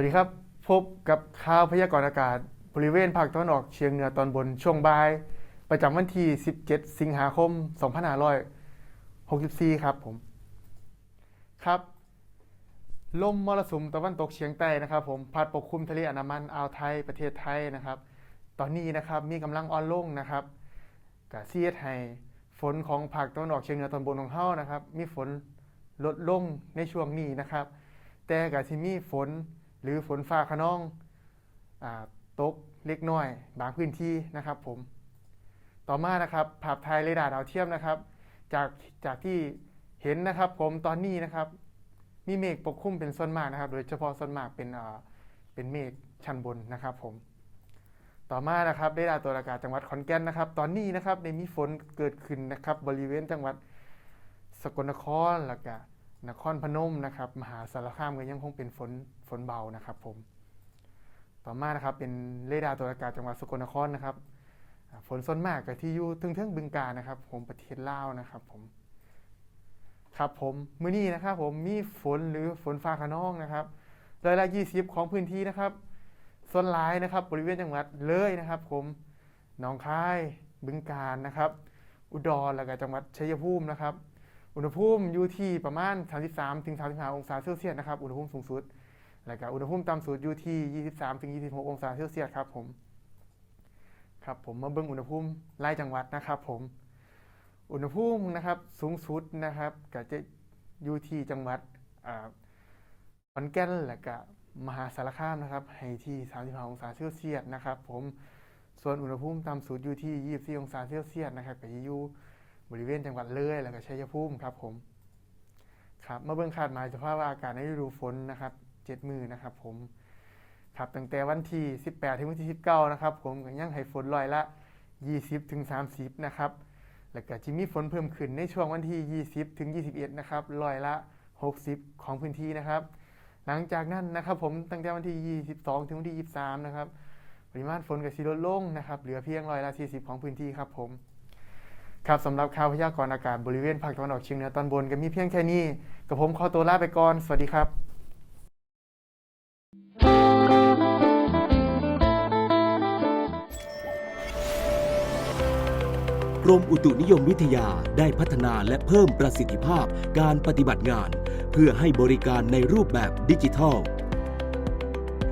วัสดีครับ พบกับข่าวพยากรณ์อากาศ บริเวณภาคตะวันออกเฉียงเหนือตอนบนช่วงบ่าย ประจำวันที่ 17 สิงหาคม 2564 ครับผมครับลมมรสุมตะวันตกเฉียงใต้นะครับ ผมพัดปกคลุมทะเลอันดามันอ่าวไทยประเทศไทยนะครับ ตอนนี้นะครับมีกำลังอ่อนลงนะครับกะเซียดให้ฝนของภาคตะวันออกเฉียงเหนือตอนบนของเฮานะครับ มีฝนลดลงในช่วงนี้นะครับ แต่กะสิมีฝน หรือฝนฟ้าขนองอตกเล็กน้อย บางพื้นที่นะครับผม ต่อมานะครับภาพถ่ายเรดาร์ดาวเทียมนะครับ จากจากที่เห็นนะครับผมตอนนี้นะครับ มีเมฆปกคลุมเป็นส่วนมากนะครับ โดยเฉพาะส่วนมากเป็นเป็นเมฆชั้นบนนะครับผมต่อมานะครับเรดาร์ตัวอากาศจังหวัดขอนแก่นนะครับ ตอนนี้นะครับได้มีฝนเกิดขึ้นนะครับ บริเวณจังหวัดสกลนครแล้วก็ นครพนมนะครับมหาสารคามก็ยังคงเป็นฝนฝนเบานะครับผมต่อมานะครับเป็นเรดาร์ตัวอากาศจังหวัดสกลนครนะครับฝนส่วนมากก็ที่อยู่ถึงเทิงบึงกาฬนะครับผมประเทศลาวนะครับผมครับผมมื้อนี้นะครับผมมีฝนหรือฝนฟ้าขนองนะครับร้อยละ20ของพื้นที่นะครับส่วนหลายนะครับ บริเวณจังหวัดเลยนะครับ ผมหนองคายบึงกาฬนะครับ อุดรแล้วก็จังหวัดชัยภูมินะครับ อุณหภูมิอยู่ที่ประมาณ 33ถึง35 องศาเซลเซียสนะครับอุณหภูมิสูงสุด แล้วก็อุณหภูมิต่ำสุดอยู่ที่ 23ถึง26 องศาเซลเซียสครับผมครับผมมาเบิ่งอุณหภูมิรายจังหวัดนะครับผมอุณหภูมินะครับสูงสุดนะครับก็จะอยู่ที่จังหวัดขอนแก่นและก็มหาสารคามนะครับให้ที่ 35 องศาเซลเซียสนะครับผมส่วนอุณหภูมิต่ำสุดอยู่ที่ 24 องศาเซลเซียสนะครับก็จะอยู่ บริเวณจังหวัดเลยแล้วก็ชัยภูมิครับผมครับเมาเบิ่งคาดหมายสภาพอากาศในฤดูฝนนะครับ7มือนะครับผมครับตั้งแต่วันที่ 18 ถึงวันที่ 19 นะครับผมก็ยังให้ฝนร้อยละ 20 ถึง 30 นะครับ แล้วก็จะมีฝนเพิ่มขึ้นในช่วงวันที่ 20 ถึง 21 นะครับร้อยละ 60 ของพื้นที่นะครับ หลังจากนั้นนะครับผมตั้งแต่วันที่ 22 ถึงวันที่ 23 นะครับ ปริมาณฝนก็สิลดลงนะครับ เหลือเพียงร้อยละ 40 ของพื้นที่ครับผม ครับสำหรับข่าวพยากรณ์อากาศบริเวณภาคตะวันออกเฉียงเหนือตอนบนก็มีเพียงแค่นี้กับผมขอตัวลาไปก่อน สวัสดีครับกรมอุตุนิยมวิทยาได้พัฒนาและเพิ่มประสิทธิภาพการปฏิบัติงาน เพื่อให้บริการในรูปแบบดิจิทัล